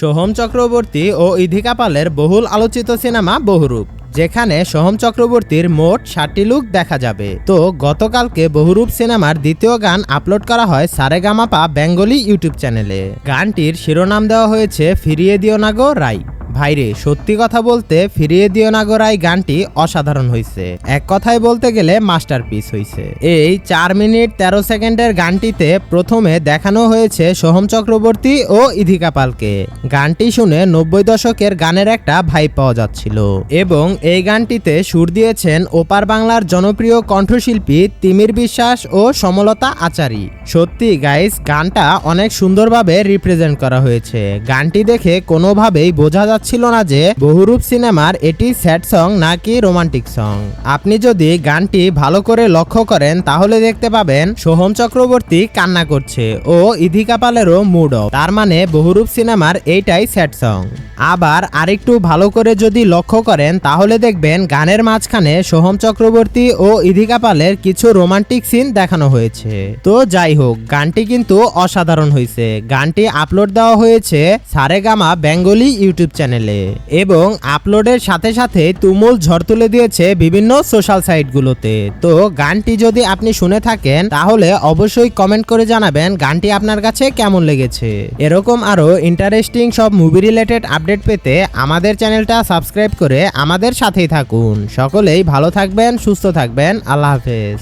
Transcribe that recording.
সোহম চক্রবর্তী ও ইধিকা পালের বহুল আলোচিত সিনেমা বহুরূপ, যেখানে সোহম চক্রবর্তীর মোট ষাটটি লুক দেখা যাবে। তো গতকালকে বহুরূপ সিনেমার দ্বিতীয় গান আপলোড করা হয় সারেগামাপা বেঙ্গলি ইউটিউব চ্যানেলে। গানটির শিরোনাম দেওয়া হয়েছে ফিরিয়ে দিও নাগো রাই। ভাইরে, সত্যি কথা বলতে ফিরিয়ে দিও না গো রাই, গানটি অসাধারণ হয়েছে এক কথায় বলতে গেলে মাস্টারপিস হয়েছে এই চার মিনিট তেরো সেকেন্ডের গানটিতে প্রথমে দেখানো হয়েছে সোহম চক্রবর্তী ও ইধিকা পালকে। গানটি শুনে নব্বই দশকের গানের একটা ভাই পাওয়া যাচ্ছিল। এবং এই গানটিতে সুর দিয়েছেন ওপার বাংলার জনপ্রিয় কণ্ঠশিল্পী তিমির বিশ্বাস ও সমলতা আচারী। সত্যি গাইস গানটা অনেক সুন্দরভাবে রিপ্রেজেন্ট করা হয়েছে। গানটি দেখে কোনোভাবেই বোঝা যাচ্ছিল না যে বহুরূপ সিনেমার এটি স্যাড সং নাকি রোমান্টিক সং। আপনি যদি গানটি ভালো করে লক্ষ্য করেন, তাহলে দেখতে পাবেন সোহম চক্রবর্তী কান্না করছে ও ইধিকা পালেরও মুড অফ তার মানে বহুরূপ সিনেমার এইটাই স্যাড সং। আবার আরেকটু ভালো করে যদি লক্ষ্য করেন, তাহলে দেখবেন গানের মাঝখানে সোহম চক্রবর্তী ও ইধিকা পালের কিছু রোমান্টিক সিন দেখানো হয়েছে। তো যাই হোক, গানটি কিন্তু অসাধারণ হয়েছে। গানটি আপলোড দেওয়া হয়েছে সারেগামা বেঙ্গলি ইউটিউব চ্যানেলে। এবং আপলোডের সাথে সাথে তুমুল ঝড় তুলে দিয়েছে বিভিন্ন সোশ্যাল সাইটগুলোতে তো গানটি যদি আপনি শুনে থাকেন, তাহলে অবশ্যই কমেন্ট করে জানাবেন গানটি আপনার কাছে কেমন লেগেছে। এরকম আরও ইন্টারেস্টিং সব মুভি রিলেটেড আপডেট পেতে আমাদের চ্যানেলটা সাবস্ক্রাইব করে আমাদের সাথেই থাকুন। সকলেই ভালো থাকবেন, সুস্থ থাকবেন। আল্লাহ হাফেজ।